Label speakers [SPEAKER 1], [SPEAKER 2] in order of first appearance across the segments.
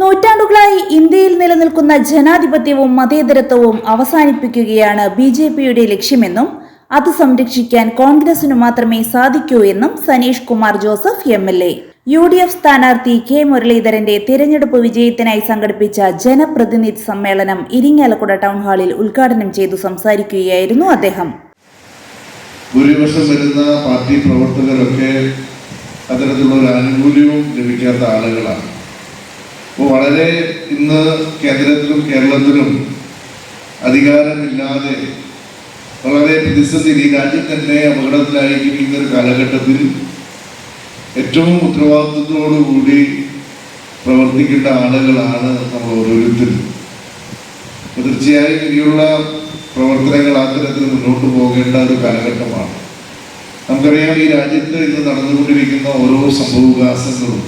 [SPEAKER 1] നൂറ്റാണ്ടുകളായി ഇന്ത്യയിൽ നിലനിൽക്കുന്ന ജനാധിപത്യവും മതേതരത്വവും അവസാനിപ്പിക്കുകയാണ് ബി ജെ പിയുടെ ലക്ഷ്യമെന്നും അത് സംരക്ഷിക്കാൻ കോൺഗ്രസിനു മാത്രമേ സാധിക്കൂ എന്നും Saneesh Kumar Joseph M L A. U D F സ്ഥാനാർത്ഥി കെ മുരളീധരന്റെ തിരഞ്ഞെടുപ്പ് വിജയത്തിനായി സംഘടിപ്പിച്ച ജനപ്രതിനിധി സമ്മേളനം ഇരിങ്ങാലക്കുട ടൗൺ ഹാളിൽ ഉദ്ഘാടനം ചെയ്തു സംസാരിക്കുകയായിരുന്നു അദ്ദേഹം.
[SPEAKER 2] വരുന്ന പാർട്ടി പ്രവർത്തകരൊക്കെ അത്തരത്തിലുള്ള ഒരു ആനുകൂല്യവും ലഭിക്കാത്ത ആളുകളാണ്. അപ്പോൾ വളരെ ഇന്ന് കേന്ദ്രത്തിലും കേരളത്തിലും അധികാരമില്ലാതെ വളരെ പ്രതിസന്ധി രാജ്യം തന്നെ അപകടത്തിലായിരിക്കുന്ന ഒരു കാലഘട്ടത്തിൽ ഏറ്റവും ഉത്തരവാദിത്വത്തോടുകൂടി പ്രവർത്തിക്കേണ്ട ആളുകളാണ് നമ്മൾ ഓരോരുത്തരും. തീർച്ചയായും ഇനിയുള്ള പ്രവർത്തനങ്ങൾ ആ തരത്തിൽ മുന്നോട്ട് പോകേണ്ട ഒരു കാലഘട്ടമാണ്. നമുക്കറിയാം ഈ രാജ്യത്ത് ഇന്ന് നടന്നുകൊണ്ടിരിക്കുന്ന ഓരോ സംഭവവികാസങ്ങളും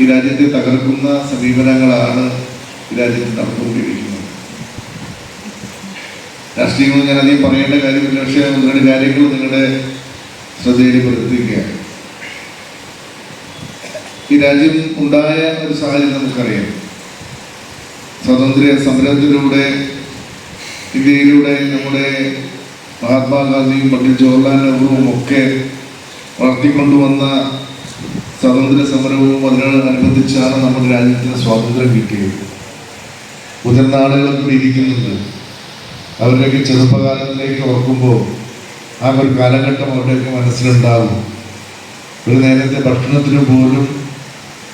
[SPEAKER 2] ഈ രാജ്യത്തെ തകർക്കുന്ന സമീപനങ്ങളാണ് ഈ രാജ്യത്ത് നടന്നുകൊണ്ടിരിക്കുന്നത്. രാഷ്ട്രീയങ്ങൾ ഞാൻ അധികം പറയേണ്ട കാര്യമില്ല പക്ഷേ ഒന്ന് രണ്ട് കാര്യങ്ങൾ നിങ്ങളുടെ ശ്രദ്ധയിൽപ്പെടുത്തിയിരിക്കുകയാണ്. ഈ രാജ്യം ഉണ്ടായ ഒരു സാഹചര്യം നമുക്കറിയാം. സ്വാതന്ത്ര്യ സമരത്തിലൂടെ ഇന്ത്യയിലൂടെ നമ്മുടെ മഹാത്മാഗാന്ധിയും പണ്ഡിറ്റ് ജവഹർലാൽ നെഹ്റുവും ഒക്കെ വളർത്തിക്കൊണ്ടുവന്ന സ്വാതന്ത്ര്യ സമരവും അതിനോടനുബന്ധിച്ചാണ് നമ്മുടെ രാജ്യത്തിന് സ്വാതന്ത്ര്യം കിട്ടിയത്. മുതിർന്ന ആളുകളൊക്കെ ഇരിക്കുന്നുണ്ട്. അവരുടെയൊക്കെ ചെറുപ്പകാലത്തിലേക്ക് ഓർക്കുമ്പോൾ ആ ഒരു കാലഘട്ടം അവരുടെയൊക്കെ മനസ്സിലുണ്ടാകും ഒരു നേരത്തെ ഭക്ഷണത്തിന് പോലും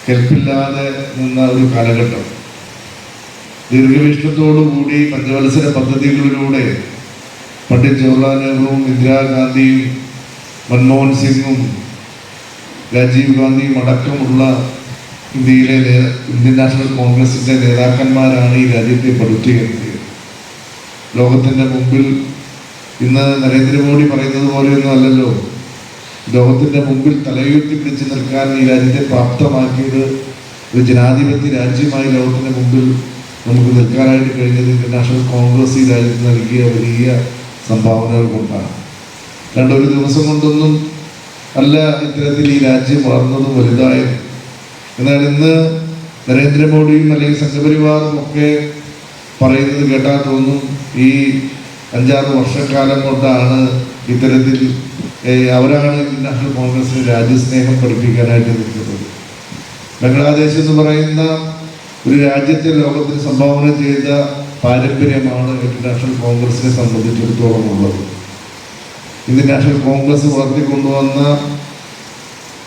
[SPEAKER 2] കെൽപ്പില്ലാതെ നിന്ന ഒരു കാലഘട്ടം. ദീർഘവീക്ഷണത്തോടുകൂടി പഞ്ചവത്സര പദ്ധതികളിലൂടെ പണ്ഡിറ്റ് ജവഹർലാൽ നെഹ്റുവും ഇന്ദിരാഗാന്ധിയും മൻമോഹൻ സിംഗും രാജീവ് ഗാന്ധിയും അടക്കമുള്ള ഇന്ത്യയിലെ ഇന്ത്യൻ നാഷണൽ കോൺഗ്രസിന്റെ നേതാക്കന്മാരാണ് ഈ രാജ്യത്തെ പടുത്തുയർത്തിയത് ലോകത്തിന്റെ മുമ്പിൽ ഇന്ന് നരേന്ദ്രമോദി പറയുന്നത് പോലെയൊന്നും അല്ലല്ലോ. ലോകത്തിന്റെ മുമ്പിൽ തലയുയർത്തി പിടിച്ചു നിൽക്കാൻ ഈ രാജ്യത്തെ പ്രാപ്തമാക്കിയത് ഒരു ജനാധിപത്യ രാജ്യമായി ലോകത്തിന്റെ മുമ്പിൽ നമുക്ക് നിൽക്കാനായിട്ട് കഴിഞ്ഞത് ഇന്ത്യൻ നാഷണൽ കോൺഗ്രസ് ഈ രാജ്യത്ത് നൽകിയ വലിയ സംഭാവനകൾ കൊണ്ടാണ്. രണ്ടൊരു ദിവസം കൊണ്ടൊന്നും അല്ല ഇത്തരത്തിൽ ഈ രാജ്യം വളർന്നതും വലുതായത് എന്നാൽ ഇന്ന് നരേന്ദ്രമോദിയും അല്ലെങ്കിൽ സംഘപരിവാറും ഒക്കെ പറയുന്നത് കേട്ടാൽ തോന്നും ഈ അഞ്ചാറ് വർഷക്കാലം കൊണ്ടാണ് ഇത്തരത്തിൽ അവരാണ് നാഷണൽ കോൺഗ്രസിന് രാജ്യസ്നേഹം പഠിപ്പിക്കാനായിട്ട് നിൽക്കുന്നത്. ബംഗ്ലാദേശ് എന്ന് പറയുന്ന ഒരു രാജ്യത്തെ ലോകത്തിന് സംഭാവന ചെയ്ത പാരമ്പര്യമാണ് ഇന്ത്യൻ നാഷണൽ കോൺഗ്രസിനെ സംബന്ധിച്ചിടത്തോളം ഉള്ളത്. ഇന്ത്യൻ നാഷണൽ കോൺഗ്രസ് വളർത്തിക്കൊണ്ടുവന്ന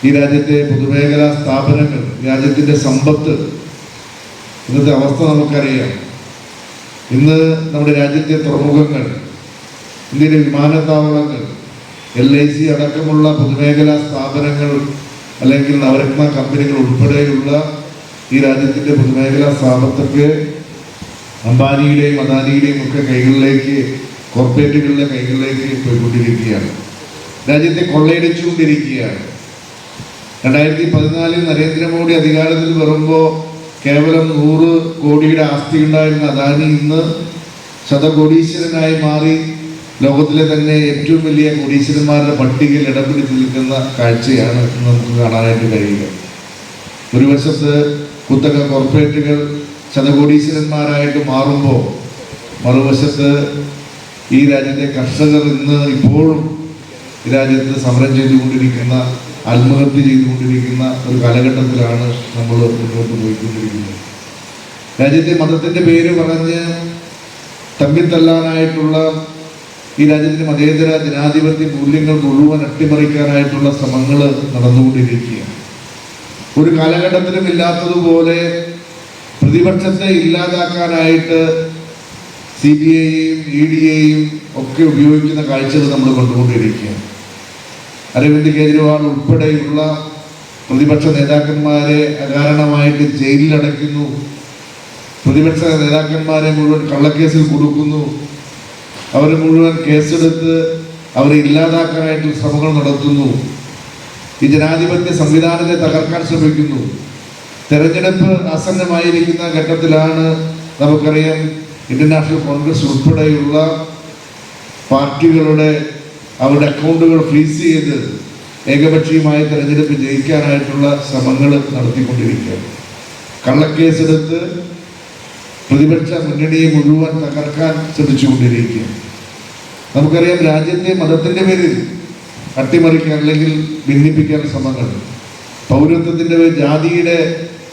[SPEAKER 2] ഈ രാജ്യത്തെ പൊതുമേഖലാ സ്ഥാപനങ്ങൾ രാജ്യത്തിന്റെ സമ്പത്ത് ഇന്നത്തെ അവസ്ഥ നമുക്കറിയാം. ഇന്ന് നമ്മുടെ രാജ്യത്തെ തുറമുഖങ്ങൾ ഇന്ത്യയിലെ വിമാനത്താവളങ്ങൾ എൽ ഐ സി അടക്കമുള്ള പൊതുമേഖലാ സ്ഥാപനങ്ങൾ അല്ലെങ്കിൽ നവരത്ന കമ്പനികൾ ഉൾപ്പെടെയുള്ള ഈ രാജ്യത്തിന്റെ പൊതുമേഖലാ സ്ഥാപനത്തൊക്കെ അംബാനിയുടെയും അദാനിയുടെയും ഒക്കെ കൈകളിലേക്ക് കോർപ്പറേറ്റുകളുടെ കൈകളിലേക്ക് പോയിക്കൊണ്ടിരിക്കുകയാണ്. രാജ്യത്തെ കൊള്ളയടിച്ചുകൊണ്ടിരിക്കുകയാണ്. രണ്ടായിരത്തി പതിനാലിൽ നരേന്ദ്രമോദി അധികാരത്തിൽ വരുമ്പോൾ കേവലം നൂറ് കോടിയുടെ ആസ്തി ഉണ്ടായിരുന്ന അദാനി ഇന്ന് ശതകോടീശ്വരനായി മാറി ലോകത്തിലെ തന്നെ ഏറ്റവും വലിയ കോടീശ്വരന്മാരുടെ പട്ടികയിൽ ഇടം പിടിച്ച് നിൽക്കുന്ന കാഴ്ചയാണ് നമുക്ക് കാണാനായിട്ട് കഴിയുക. ഒരു വശത്ത് കുത്തക കോർപ്പറേറ്റുകൾ ശതകോടീശ്വരന്മാരായിട്ട് മാറുമ്പോൾ മറുവശത്ത് ഈ രാജ്യത്തെ കർഷകർ ഇന്ന് ഇപ്പോഴും രാജ്യത്ത് സമരം ചെയ്തുകൊണ്ടിരിക്കുന്ന ആത്മഹത്യ ചെയ്തുകൊണ്ടിരിക്കുന്ന ഒരു കാലഘട്ടത്തിലാണ് നമ്മൾ മുന്നോട്ട് പോയിക്കൊണ്ടിരിക്കുന്നത്. രാജ്യത്തെ മതത്തിന്റെ പേര് പറഞ്ഞ് തമ്മിത്തല്ലാനായിട്ടുള്ള ഈ രാജ്യത്തിന്റെ മതേതര ജനാധിപത്യ മൂല്യങ്ങൾ മുഴുവൻ അട്ടിമറിക്കാനായിട്ടുള്ള ശ്രമങ്ങൾ നടന്നുകൊണ്ടിരിക്കുകയാണ്. ഒരു കാലഘട്ടത്തിലും ഇല്ലാത്തതുപോലെ പ്രതിപക്ഷത്തെ ഇല്ലാതാക്കാനായിട്ട് സി ബി ഐയും ഇ ഡിയെയും ഒക്കെ ഉപയോഗിക്കുന്ന കാഴ്ചകൾ നമ്മൾ കണ്ടുകൊണ്ടിരിക്കുകയാണ്. അരവിന്ദ് കെജ്രിവാൾ ഉൾപ്പെടെയുള്ള പ്രതിപക്ഷ നേതാക്കന്മാരെ അകാരണമായിട്ട് ജയിലിലടയ്ക്കുന്നു. പ്രതിപക്ഷ നേതാക്കന്മാരെ മുഴുവൻ കള്ളക്കേസിൽ കൊടുക്കുന്നു. അവർ മുഴുവൻ കേസെടുത്ത് അവരെ ഇല്ലാതാക്കാനായിട്ട് ശ്രമങ്ങൾ നടത്തുന്നു. ഈ ജനാധിപത്യ സംവിധാനത്തെ തകർക്കാൻ ശ്രമിക്കുന്നു. തെരഞ്ഞെടുപ്പ് ആസന്നമായിരിക്കുന്ന ഘട്ടത്തിലാണ് നമുക്കറിയാം ഇന്ത്യൻ നാഷണൽ കോൺഗ്രസ് ഉൾപ്പെടെയുള്ള പാർട്ടികളുടെ അവരുടെ അക്കൗണ്ടുകൾ ഫ്രീസ് ചെയ്ത് ഏകപക്ഷീയമായ തെരഞ്ഞെടുപ്പ് ജയിക്കാനായിട്ടുള്ള ശ്രമങ്ങൾ നടത്തിക്കൊണ്ടിരിക്കുകയാണ്. കള്ളക്കേസെടുത്ത് പ്രതിപക്ഷ മുന്നണിയെ മുഴുവൻ തകർക്കാൻ ശ്രമിച്ചുകൊണ്ടിരിക്കുക നമുക്കറിയാം രാജ്യത്തെ മതത്തിന്റെ പേരിൽ അട്ടിമറിക്കാൻ അല്ലെങ്കിൽ ഭിന്നിപ്പിക്കാൻ ശ്രമങ്ങൾ. പൗരത്വത്തിന്റെ ജാതിയുടെ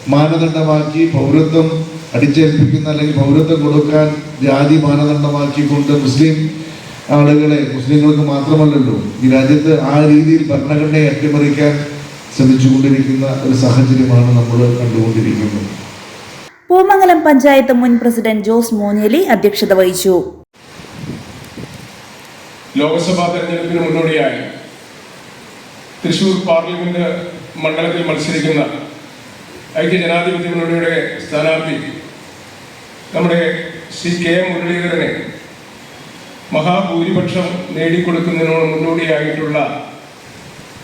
[SPEAKER 2] മാനദണ്ഡമാക്കി പൗരത്വം അടിച്ചേൽപ്പിക്കുന്ന അല്ലെങ്കിൽ പൗരത്വം കൊടുക്കാൻ ജാതി മാനദണ്ഡമാക്കിക്കൊണ്ട് മുസ്ലിം ആളുകളെ മുസ്ലിങ്ങൾക്ക് മാത്രമല്ലല്ലോ ഈ രാജ്യത്ത് ആ രീതിയിൽ ഭരണഘടനയെ അട്ടിമറിക്കാൻ ശ്രമിച്ചുകൊണ്ടിരിക്കുന്ന ഒരു സാഹചര്യമാണ് നമ്മൾ കണ്ടുകൊണ്ടിരിക്കുന്നത്.
[SPEAKER 1] പൂമംഗലം പഞ്ചായത്ത് മുൻ പ്രസിഡന്റ് ജോസ് മോനിയലി അധ്യക്ഷത വഹിച്ചു.
[SPEAKER 3] ലോക്സഭാ തെരഞ്ഞെടുപ്പിന് മുന്നോടിയായി തൃശൂർ പാർലമെന്റ് മണ്ഡലത്തിൽ മത്സരിക്കുന്ന ഐക്യ ജനാധിപത്യ മുന്നണിയുടെ സ്ഥാനാർത്ഥി നമ്മുടെ ശ്രീ കെ എം മുരളീധരനെ മഹാഭൂരിപക്ഷം നേടിക്കൊടുക്കുന്നതിനോട് മുന്നോടിയായിട്ടുള്ള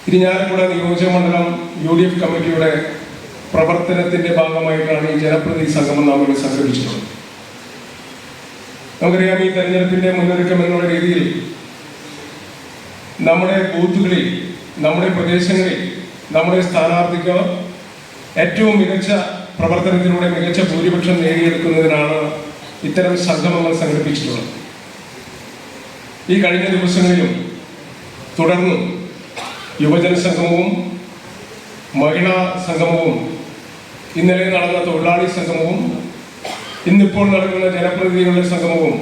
[SPEAKER 3] ഇരിഞ്ഞാലക്കുട നിയോജക മണ്ഡലം യു ഡി എഫ് കമ്മിറ്റിയുടെ പ്രവർത്തനത്തിന്റെ ഭാഗമായിട്ടാണ് ഈ ജനപ്രതിനിധി സംഗമം നാം ഇവിടെ സംഘടിപ്പിച്ചിട്ടുള്ളത് നമുക്കറിയാം ഈ തെരഞ്ഞെടുപ്പിന്റെ മുന്നൊരുക്കം എന്നുള്ള രീതിയിൽ നമ്മുടെ ബൂത്തുകളിൽ നമ്മുടെ പ്രദേശങ്ങളിൽ നമ്മുടെ സ്ഥാനാർത്ഥിക്ക് ഏറ്റവും മികച്ച പ്രവർത്തനത്തിലൂടെ മികച്ച ഭൂരിപക്ഷം നേടിയെടുക്കുന്നതിനാണ് ഇത്തരം സംഗമങ്ങൾ സംഘടിപ്പിച്ചിട്ടുള്ളത്. ഈ കഴിഞ്ഞ ദിവസങ്ങളിലും തുടർന്നും യുവജന സംഗമവും മഹിളാ സംഗമവും ഇന്നലെ നടന്ന തൊഴിലാളി സംഗമവും ഇന്നിപ്പോൾ നടക്കുന്ന ജനപ്രതിനിധികളുടെ സംഗമവും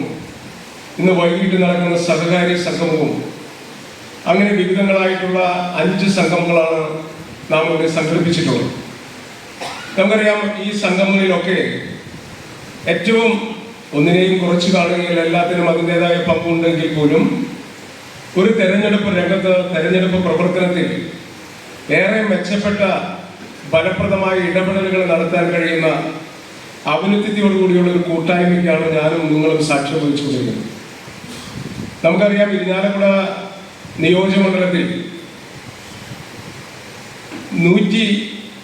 [SPEAKER 3] ഇന്ന് വൈകിട്ട് നടക്കുന്ന സഹകാരി സംഗമവും അങ്ങനെ വിവിധങ്ങളായിട്ടുള്ള അഞ്ച് സംഗമങ്ങളാണ് നാം ഇവിടെ സംഘടിപ്പിച്ചിട്ടുള്ളത്. നമുക്കറിയാം ഈ സംഗമങ്ങളിലൊക്കെ ഏറ്റവും ഒന്നിനെയും കുറച്ച് കാണുകയിൽ എല്ലാത്തിനും അതിന്റെതായ പങ്കുണ്ടെങ്കിൽ പോലും ഒരു തെരഞ്ഞെടുപ്പ് രംഗത്ത് തെരഞ്ഞെടുപ്പ് പ്രവർത്തനത്തിൽ ഏറെ മെച്ചപ്പെട്ട ഫലപ്രദമായ ഇടപെടലുകൾ നടത്താൻ കഴിയുന്ന ഔന്നത്യത്തോടുകൂടിയുള്ള ഒരു കൂട്ടായ്മയ്ക്കാണ് ഞാനും നിങ്ങളും സാക്ഷ്യം വഹിച്ചുകൊണ്ടിരിക്കുന്നത്. നമുക്കറിയാം ഇരിഞ്ഞാലക്കുട നിയോജകമണ്ഡലത്തിൽ നൂറ്റി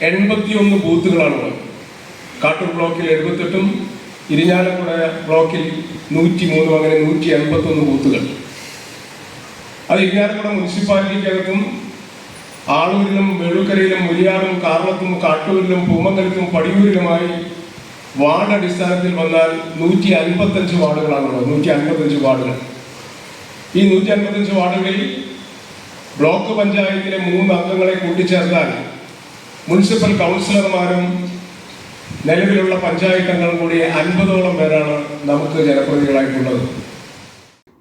[SPEAKER 3] എൺപത്തി ഒന്ന് ബൂത്തുകളാണുള്ളത്. കാട്ടൂർ ബ്ലോക്കിൽ എഴുപത്തെട്ടും ഇരിഞ്ഞാലക്കുട ബ്ലോക്കിൽ നൂറ്റി മൂന്നും അങ്ങനെ നൂറ്റി എൺപത്തൊന്ന് ബൂത്തുകൾ. അത് ഇരിഞ്ഞാലക്കുട മുനിസിപ്പാലിറ്റിക്കകത്തും ആളൂരിലും വെളുക്കരയിലും മുരിയാറും കാർവത്തും കാട്ടൂരിലും പൂമംഗലത്തും പടിയൂരിലുമായി വാർഡ് അടിസ്ഥാനത്തിൽ വന്നാൽ നൂറ്റി അൻപത്തഞ്ച് വാർഡുകളാണുള്ളത്. നൂറ്റി അൻപത്തഞ്ച് വാർഡുകൾ. ഈ നൂറ്റി അൻപത്തഞ്ച് വാർഡുകളിൽ ബ്ലോക്ക് പഞ്ചായത്തിലെ മൂന്ന് അംഗങ്ങളെ കൂട്ടിച്ചേർത്താൽ മുനിസിപ്പൽ കൗൺസിലർമാരും നിലവിലുള്ള പഞ്ചായത്ത് അംഗങ്ങളും കൂടി അൻപതോളം പേരാണ് നമുക്ക് ജനപ്രതിനിധികളായിട്ടുള്ളത്.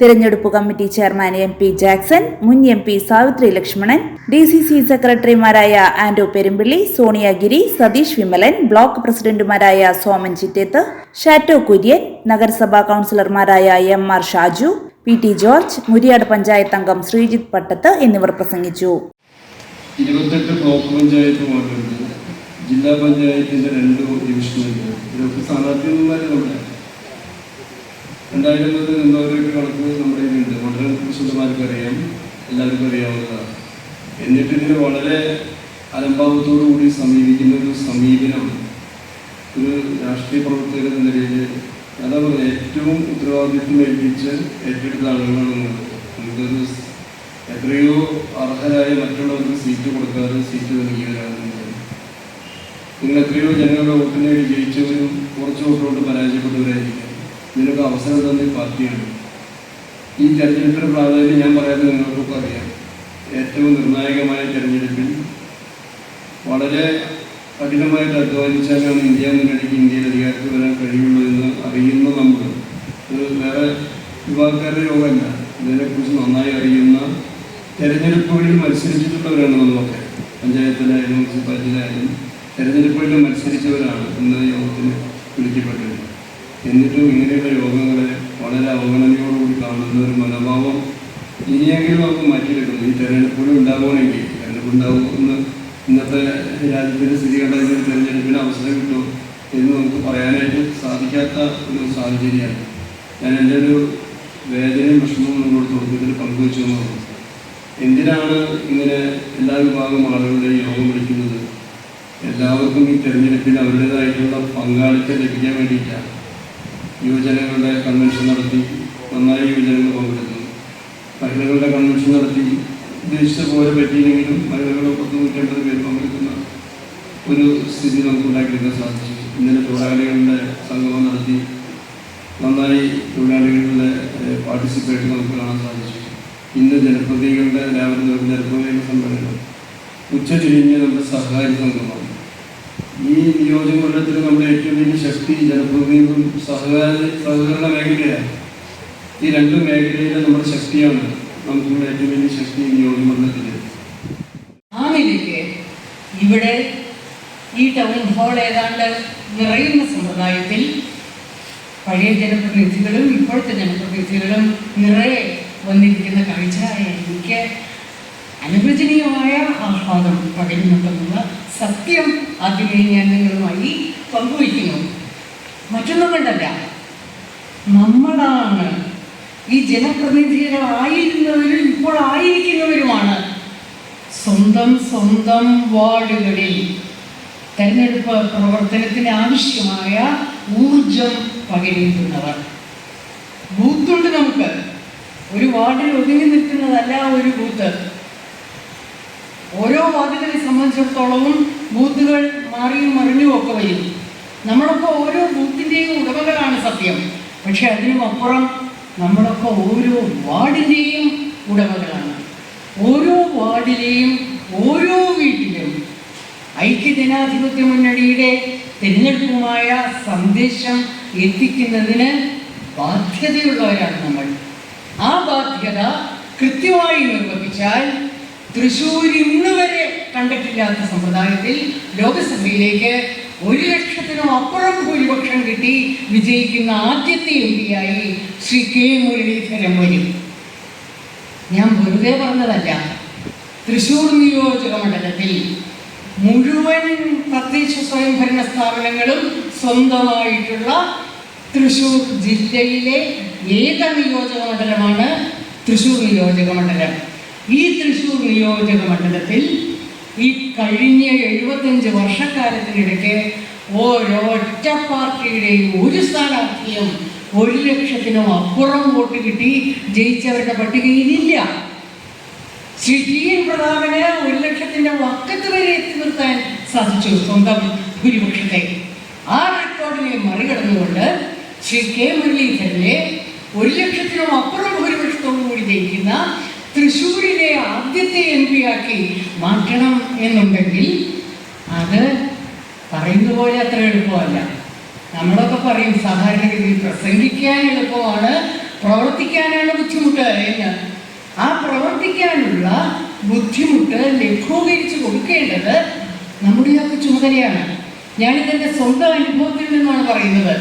[SPEAKER 1] തിരഞ്ഞെടുപ്പ് committee chairman M P Jackson മുൻ M P Savithri Lakshmanan D C C സെക്രട്ടറിമാരായ ആന്റോ പെരുമ്പിള്ളി സോണിയാഗിരി സതീഷ് വിമലൻ ബ്ലോക്ക് പ്രസിഡന്റുമാരായ സോമൻ ചിറ്റേത്ത് ഷാറ്റോ കുര്യൻ നഗരസഭാ കൗൺസിലർമാരായ M R Shaju P T George Muriyad panchayat അംഗം ശ്രീജിത്ത് പട്ടത്ത് എന്നിവർ പ്രസംഗിച്ചു.
[SPEAKER 4] ഇരുപത്തെട്ട് ബ്ലോക്ക് പഞ്ചായത്ത് വാർഡുണ്ട് ജില്ലാ പഞ്ചായത്തിന്റെ രണ്ട് ഡിവിഷനുണ്ട്. ഇതൊക്കെ സ്ഥാനാർത്ഥിമാരുണ്ട് രണ്ടായിരം മുതൽ നിന്നവരൊക്കെ കണക്ക് നമ്മുടെ ഇതിലുണ്ട് വളരെ പ്രസിഡന്റുമാർക്ക് അറിയാം. എല്ലാവർക്കും അറിയാവുന്നതാണ്. എന്നിട്ട് ഇതിന് വളരെ അലംഭാവത്തോടു കൂടി സമീപിക്കുന്ന ഒരു സമീപനം ഒരു രാഷ്ട്രീയ പ്രവർത്തകർ എന്ന നിലയിൽ അതാ പറഞ്ഞത് ഏറ്റവും ഉത്തരവാദിത്വം ഏൽപ്പിച്ച് ഏറ്റെടുത്ത ആളുകളാണ് നമുക്കൊരു എത്രയോ അർഹരായ മറ്റുള്ളവർക്ക് സീറ്റ് കൊടുക്കാതെ സീറ്റ് നൽകിയവരാണ് നിങ്ങൾ എത്രയോ ജനങ്ങളുടെ വോട്ടിനെ വിജയിച്ചവരും ജയിച്ചവരും കുറച്ച് വോട്ടുകൊണ്ട് പരാജയപ്പെട്ടവരായിരിക്കും. ഇതിനൊക്കെ അവസരം തന്നെ പാർട്ടിയാണ്. ഈ തെരഞ്ഞെടുപ്പിന്റെ പ്രാധാന്യം ഞാൻ പറയാതെ നിങ്ങൾക്കൊക്കെ അറിയാം. ഏറ്റവും നിർണായകമായ തെരഞ്ഞെടുപ്പിൽ വളരെ കഠിനമായിട്ട് അധ്വാനിച്ചാലാണ് ഇന്ത്യ മുന്നണിക്ക് ഇന്ത്യയിൽ അധികാരത്തിൽ വരാൻ കഴിയുള്ളൂ എന്ന് അറിയുന്ന നമ്മൾ വേറെ യുവാക്കാരുടെ യോഗമല്ല ഇതിനെക്കുറിച്ച് നന്നായി അറിയുന്ന തെരഞ്ഞെടുപ്പുകളിൽ മത്സരിച്ചിട്ടുള്ളവരാണ് നമ്മളൊക്കെ പഞ്ചായത്തിലായാലും മുനിസിപ്പാലിറ്റിയിലായാലും തെരഞ്ഞെടുപ്പുകളിൽ മത്സരിച്ചവരാണ് ഇന്ന് യോഗത്തിന് വിളിക്കപ്പെട്ടത് എന്നിട്ടും ഇങ്ങനെയുള്ള യോഗങ്ങളെ വളരെ അവഗണനയോടുകൂടി കാണുന്ന ഒരു മനോഭാവം ഇനിയെങ്കിലും നമുക്ക് മാറ്റിയെടുക്കുന്നു. ഈ തെരഞ്ഞെടുപ്പുകൾ ഉണ്ടാവുകയാണെങ്കിൽ തെരഞ്ഞെടുപ്പ് ഉണ്ടാകുമെന്ന് ഇന്നത്തെ രാജ്യത്തിന്റെ സ്ഥിതി കണ്ടെങ്കിൽ തെരഞ്ഞെടുപ്പിന് അവസരം കിട്ടും എന്ന് നമുക്ക് പറയാനായിട്ട് സാധിക്കാത്ത ഒരു സാഹചര്യമാണ്. ഞാൻ എന്റെ ഒരു വേദനയും വിഷമവും നിങ്ങളോട് തുടക്കത്തിൽ പങ്കുവെച്ചു എന്നുള്ളത് എന്തിനാണ് ഇങ്ങനെ എല്ലാ വിഭാഗം ആളുകളുടെ യോഗം വിളിക്കുന്നത്? എല്ലാവർക്കും ഈ തെരഞ്ഞെടുപ്പിൽ അവരുടേതായിട്ടുള്ള പങ്കാളിത്തം ലഭിക്കാൻ വേണ്ടിയിട്ടാണ് യുവജനങ്ങളുടെ കൺവെൻഷൻ നടത്തി നന്നായി യുവജനങ്ങൾ പങ്കെടുക്കുന്നു. മഹിളകളുടെ കൺവെൻഷൻ നടത്തി ഉദ്ദേശിച്ച പോലെ പറ്റിയില്ലെങ്കിലും മഹിളകളെ പത്ത് നൂറ്റമ്പത് പേര് പങ്കെടുക്കുന്ന ഒരു സ്ഥിതി നമുക്ക് ഉണ്ടാക്കിയെടുക്കാൻ സാധിച്ചു. ഇന്നലെ തൊഴിലാളികളുടെ സംഗമം നടത്തി നന്നായി തൊഴിലാളികളുടെ പാർട്ടിസിപ്പേറ്റ് നമുക്ക് കാണാൻ സാധിച്ചു. ഇന്ന് ജനപ്രതികളുടെ രാവിലെ ജനപ്രതിനിധികളുടെ സമ്മേളനം ഉച്ച ചുരുങ്ങിയ നമ്മുടെ സഹകാരി സംഘമാണ് ഈ നിയോജകമണ്ഡലത്തിൽ നമ്മുടെ ഏറ്റവും വലിയ ശക്തി ജനപ്രതിനിധികളും സഹകാര സഹകരണ മേഖലയാണ്. ഈ രണ്ട് മേഖലയിലെ നമ്മുടെ ശക്തിയാണ് നമുക്കുള്ള ഏറ്റവും വലിയ ശക്തി നിയോജകമണ്ഡലത്തിൽ
[SPEAKER 5] ആ നിലയ്ക്ക് ഇവിടെ ഈ ടൗൺ ഹാൾ ഏതാണ്ട് നിറയുന്ന സമ്പ്രദായത്തിൽ പഴയ ജനപ്രതിനിധികളും ഇപ്പോഴത്തെ ജനപ്രതിനിധികളും നിറയെ വന്നിരിക്കുന്ന കാഴ്ച എനിക്ക് അനുവചനീയമായ ആഹ്ലാദം പകരുന്നുണ്ടെന്നുള്ള സത്യം ആദ്യമേ ഞാൻ നിങ്ങളുമായി പങ്കുവയ്ക്കുന്നു. മറ്റൊന്നും കൊണ്ടല്ല. നമ്മളാണ് ഈ ജനപ്രതിനിധികളായിരുന്നവരും ഇപ്പോൾ ആയിരിക്കുന്നവരുമാണ്. സ്വന്തം സ്വന്തം വാർഡുകളിൽ തെരഞ്ഞെടുപ്പ് പ്രവർത്തനത്തിന് ആവശ്യമായ ഊർജം പകരുന്നവർ. ബൂത്തുണ്ട് നമുക്ക്. ഒരു വാർഡിൽ ഒതുങ്ങി നിൽക്കുന്നതല്ല ഒരു ബൂത്ത്. ഓരോ വാർഡുകളെ സംബന്ധിച്ചിടത്തോളവും ബൂത്തുകൾ മാറിയും മറിഞ്ഞും ഒക്കെ വരും. നമ്മളൊക്കെ ഓരോ ബൂത്തിന്റെയും ഉടമകളാണ് സത്യം. പക്ഷെ അതിനും അപ്പുറം നമ്മളൊക്കെ ഓരോ വാർഡിന്റെയും ഉടമകളാണ്. ഓരോ വാർഡിലെയും ഓരോ വീട്ടിലും ഐക്യജനാധിപത്യ മുന്നണിയുടെ തിരഞ്ഞെടുപ്പുമായ സന്ദേശം എത്തിക്കുന്നതിന് ബാധ്യതയുള്ളവരാണ് നമ്മൾ. ആ ബാധ്യത കൃത്യമായി നിർവഹിച്ചാൽ തൃശ്ശൂർ ഇന്ന് വരെ കണ്ടിട്ടില്ലാത്ത സമ്പ്രദായത്തിൽ ലോകസഭയിലേക്ക് ഒരു ലക്ഷത്തിനും അപ്പുറം ഭൂരിപക്ഷം കിട്ടി വിജയിക്കുന്ന ആദ്യത്തെ എം പിയായി ശ്രീ കെ മുരളീധരൻ വരും. ഞാൻ വെറുതെ പറഞ്ഞതല്ല. തൃശൂർ നിയോജക മണ്ഡലത്തിൽ മുഴുവൻ തദ്ദേശ സ്വയംഭരണ സ്ഥാപനങ്ങളും സ്വന്തമായിട്ടുള്ള തൃശൂർ ജില്ലയിലെ ഏക നിയോജക മണ്ഡലമാണ് തൃശൂർ നിയോജക മണ്ഡലം. ഈ തൃശൂർ നിയോജക മണ്ഡലത്തിൽ ഈ കഴിഞ്ഞ എഴുപത്തഞ്ച് വർഷക്കാലത്തിനിടയ്ക്ക് ഓരോറ്റ പാർട്ടിയുടെയും ഒരു സ്ഥാനാർത്ഥിയും ഒരു ലക്ഷത്തിനും അപ്പുറം വോട്ട് കിട്ടി ജയിച്ചവരുടെ പട്ടികയിലില്ല. ശ്രീ ടി എൻ പ്രതാപന് ഒരു ലക്ഷത്തിന്റെ വക്കത്ത് വരെ എത്തി നിർത്താൻ സാധിച്ചു സ്വന്തം ഭൂരിപക്ഷത്തെ. ആ റെക്കോർഡിനെ മറികടന്നുകൊണ്ട് ശ്രീ കെ മുരളീധരനെ ഒരു ലക്ഷത്തിനും അപ്പുറം ഭൂരിപക്ഷത്തോടു കൂടി ജയിക്കുന്ന തൃശ്ശൂരിലെ ആദ്യത്തെ എം പി ആക്കി മാറ്റണം എന്നുണ്ടെങ്കിൽ അത് പറയുന്നത് പോലെ അത്ര എളുപ്പമല്ല. നമ്മളൊക്കെ പറയും സാധാരണഗതിയിൽ പ്രസംഗിക്കാൻ എളുപ്പമാണ് പ്രവർത്തിക്കാനാണ് ബുദ്ധിമുട്ട് എന്ന്. ആ പ്രവർത്തിക്കാനുള്ള ബുദ്ധിമുട്ട് ലഘൂകരിച്ച് കൊടുക്കേണ്ടത് നമ്മുടെയൊക്കെ ചുമതലയാണ്. ഞാനിതെന്റെ സ്വന്തം അനുഭവത്തിൽ നിന്നാണ് പറയുന്നത്.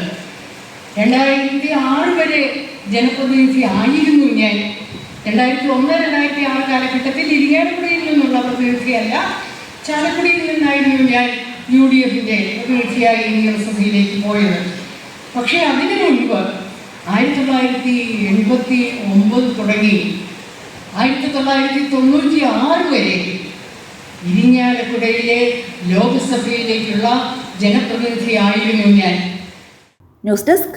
[SPEAKER 5] രണ്ടായിരത്തി ആറ് വരെ ജനപ്രതിനിധി ആയിരുന്നു ഞാൻ. രണ്ടായിരത്തി ഒന്ന് രണ്ടായിരത്തി ആറ് കാലഘട്ടത്തിൽ ഇരിയാലക്കുടിയിൽ നിന്നുള്ള പ്രതിനിധിയല്ല ചാലക്കുടിയിൽ നിന്നായിരുന്നു ഞാൻ യു ഡി എഫിന്റെ പ്രതിനിധിയായി നിയമസഭയിലേക്ക് പോയത്. പക്ഷേ അതിനു മുൻപ് ആയിരത്തി തൊള്ളായിരത്തി എൺപത്തി ഒമ്പത് തുടങ്ങി ആയിരത്തി തൊള്ളായിരത്തി തൊണ്ണൂറ്റി ആറ് വരെ ഇരിഞ്ഞാലക്കുടയിലെ ലോക്സഭയിലേക്കുള്ള ജനപ്രതിനിധിയായിരുന്നു ഞാൻ.
[SPEAKER 1] News desk